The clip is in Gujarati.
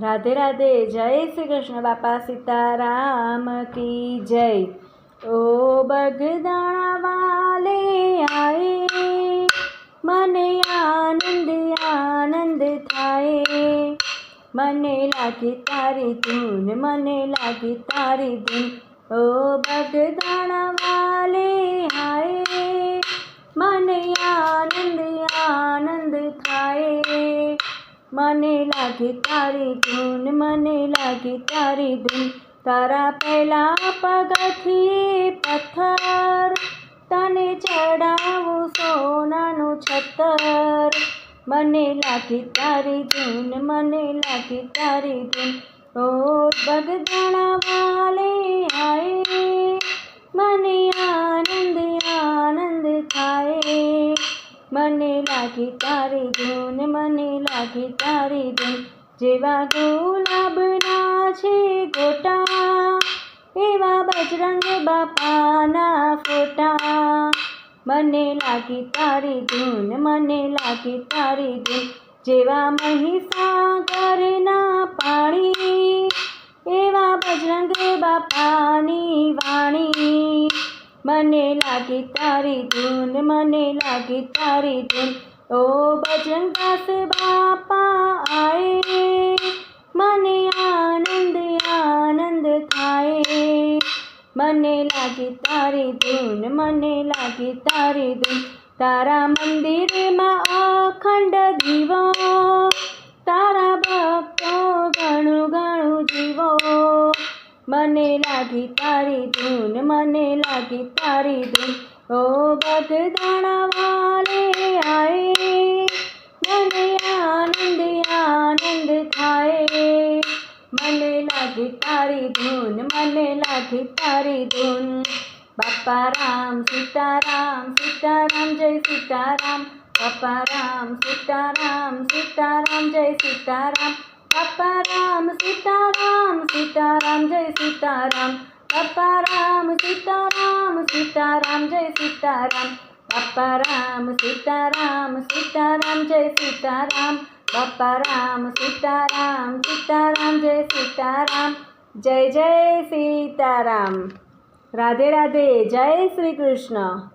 રાધે રાધે, જય શ્રી કૃષ્ણ બાપા સીતારામ કી જય. ઓ બગદાણા વાલે આય, મને આનંદ આનંદ થાય. મને લાગી તારી ધૂન, મને લાગી તારી ધૂન. ઓ બગદાણા વાલે આયે, મને આનંદ આનંદ મને લાગી તારી ધૂન, મને લાગી તારી ધૂન. તારા પહેલા પગથી પથ્થર, તને ચડાવું સોનાનું છત્તર. મને લાગી તારી ધૂન, મને લાગી તારી ધૂન. ઓ બગદાણા વાલે આય, મને આનંદ આનંદ થાય. મને લાગી તારી ધૂન, મને લાગી તારી ધૂન. જેવા ગુલાબના છે ગોટા, એવા બજરંગ બાપાના ફોટા. મને લાગી તારી ધૂન, મને લાગી તારી ધૂન. જેવા મહીસાગરના પાણી, એવા બજરંગ બાપાની વાણી. મને લાગી તારી ધૂન, મને લાગી તારી ધૂન. ઓ બજરંગદાસ બાપા આય, મને આનંદ આનંદ થાય. મને લાગી તારી ધૂન, મને લાગી તારી ધૂન. તારા મંદિરમાં અખંડ દીવો મને લાગી તારી ધૂન, મને લાગી તારી ધૂન. ઓ બગદાણા વાલે આય, મને આનંદ આનંદ થાય. મને લાગી તારી ધૂન, મને લાગી તારી ધૂન. બાપા રામ, સીતારામ સીતારામ, જય સીતારામ. બાપા રામ, સીતારામ સીતારામ, જય સીતારામ. બાપા રામ સીતારામ સીતારામ, જય સીતારામ. પપ્પા રામ સીતારામ સીતારામ, જય સીતારામ. પપ્પા રામ સીતારામ સીતારામ, જય સીતારામ. પપ્પા રામ સીતારામ સીતારામ, જય સીતારામ. જય જય સીતારામ. રાધે રાધે, જય શ્રી કૃષ્ણ.